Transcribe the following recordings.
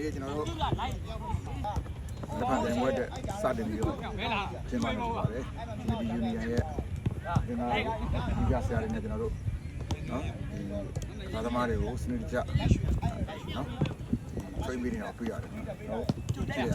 နေ့ကျွန်တော်တို့လက်ဖက်ပြန်ဝဲတဲ့စတင်ပြီးတော့ကျင်းပနေပါတယ်ဒီယူနီယံရဲ့ဒီမှာဒီပြဆရာတွေနဲ့ကျွန်တော်တို့နော်ဒီကာသမားတွေကိုစနစ်တကျနော်ထွေးပြီးနေအောင်တွေ့ရတယ်နော်ကြည့်ရ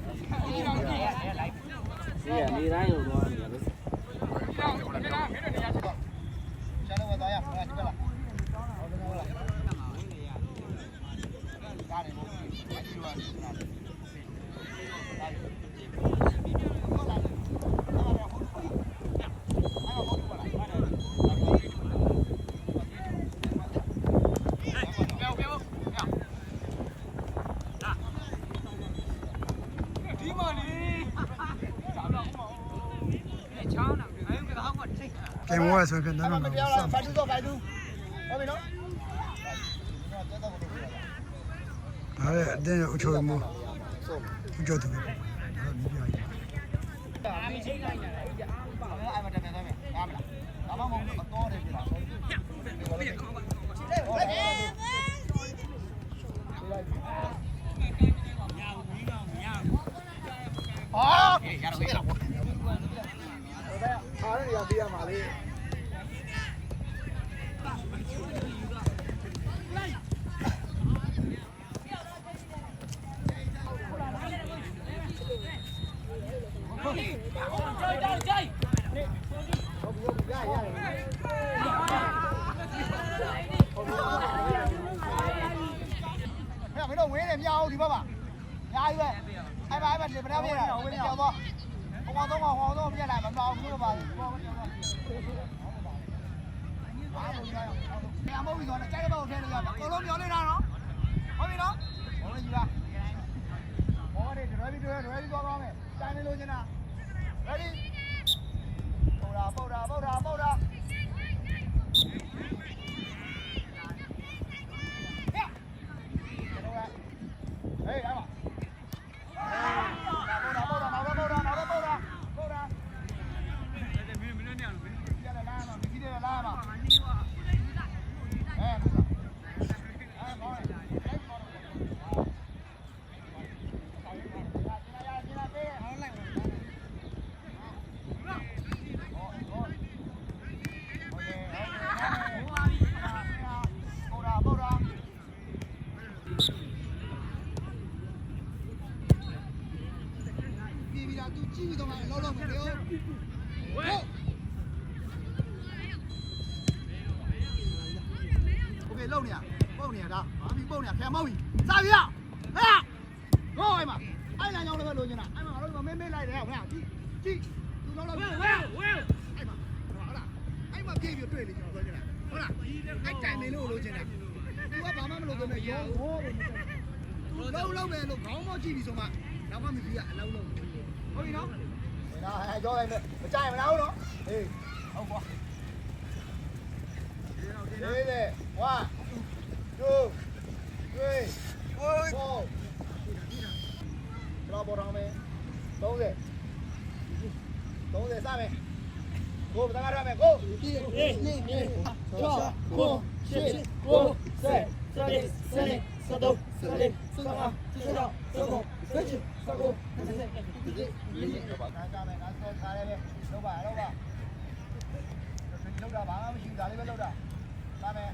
ကနေတိုင်းလို့သွားနေတယ် ရှာလို့သွားရဒီကလားဟုတ်တယ်ဟုတ်လားဒါနေမို့အဲ့ဒီလိုက ကင်ဝဲဆိုကနန်းအဲ့နော်မပြောလားဖိုက်တူတော့ဖိုက်တူဟုတ်ပြီနော်ဒါရဲ့အတင်းအချိုးမှုအချိုးတူတယ်ဟာဒီပြရည်အဲ့မတက်ပြန်သွားမယ်အားမလားဒါမှမဟုတ်တော့တယ်ပြီလားဟာရတော့ရတော့အားရရပြရမှာလေ မင်းမင်းတို့ဝင်းနေမရအောင်ဒီဘက်မှာညာကြီးပဲ အဲ့ပါအဲ့ပါဒီပထမပြေးတာဝင်းကြောက်တော့ဟောတော့ဟောတော့ပြလိုက်မတော့ဘူးပါဘူးဘောကြောက်တော့ဘာလို့လဲ။ညမဟုတ်ဘူးဆိုတော့ကြိုက်တဲ့ဘောထဲလို့ရပါအကုန်လုံးပြောနေတာနော်။ဟုတ်ပြီနော်။ဘောလေးယူလာ။ဘောလေးဒရယ်ပြီးဒရယ်ဒရယ်ပြီးသွားပါမယ်။တိုင်းနေလို့ချင်တာ။ Ready ။ပုတ်တာပုတ်တာပုတ်တာပုတ်တာ။ဟေးရပါ။ပုတ်တာပုတ်တာနောက်တော့ပုတ်တာနောက်တော့ပုတ်တာပုတ်တာ။မင်းမင်းနဲ့အောင်မင်း။ကြည့်ရလားနော်ဒီကြည့်ရလားနော်။အဲအဲကောင်းတယ်။အဲကောင်းတယ်ပြည်ပြည်လာ သူကြည့်ပြီးတော့မှလောက်လောက်မယ်ပြောဟုတ်โอเคလုံနေရပုံနေရဒါဘာပြီးပုံနေရဖျံမောက်ပြီစပြီလားဟဲ့ဟောအိမ်မှာအဲ့လမ်းကြောင်းလည်းပဲလိုချင်တာအဲ့မှာငါတို့ကမေးမေးလိုက်တယ်ဟဲ့ကြည့်ကြည့်သူလောက်လောက်ဝဲဝဲဝဲအဲ့မှာဟုတ်လားအဲ့မှာပြေးပြီးတွေ့လေကျွန်တော်ပြောချင်တာဟုတ်လားအဲ့တိုင်နေလို့လိုချင်တာသူကဘာမှမလုပ်သေးနဲ့ရောဟောတယ်သူလုံးလုံးမယ်လို့ခေါင်းမောက်ကြည့်ပြီဆိုမှတော့မှမပြီးရအလုံးလုံး ကြီးနော်။ဒါဟဲ့ကြောက်လိုက်မယ်။မကြိုက်မလားဟုတ်နော်။အေးဟုတ်ကွာ။လေးလေဝါဒူတွေဝိုးဘောကလာဘောရောင်းမယ်30 30စမယ်ကိုပတကားရမယ်ကိုနေနေနေကြောကိုရှစ်ကိုဆက်ဆက်ဆက်ဆက်တော့ဆက်ဆက်ဆက်တော့ လောက်ပါလောက်ပါလောက်တာဘာမှမရှိဘူးဒါလေးပဲလောက်တာဒါမဲ့